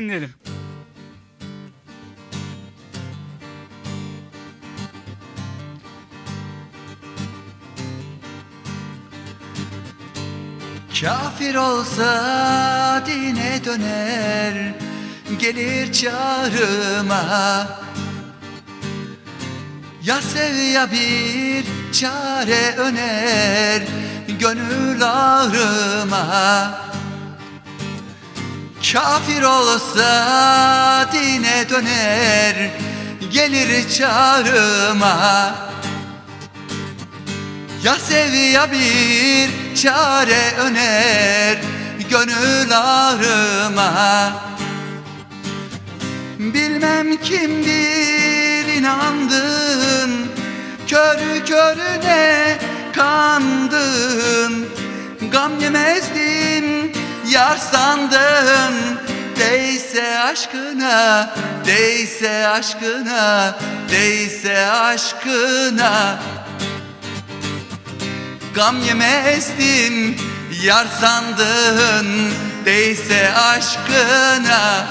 dinleyelim. Kafir olsa dine döner Gelir çağrıma Ya sev ya bir çare öner Gönül ağrıma Kafir olsa dine döner Gelir çağrıma. Ya sev ya bir çare öner Gönül ağrıma. Bilmem kimdir inandın Körü körüne kandın. Gam yemezdin yar sandın Değse aşkına, değse aşkına, değse aşkına. Gam yemezdin Yar sandın Değse aşkına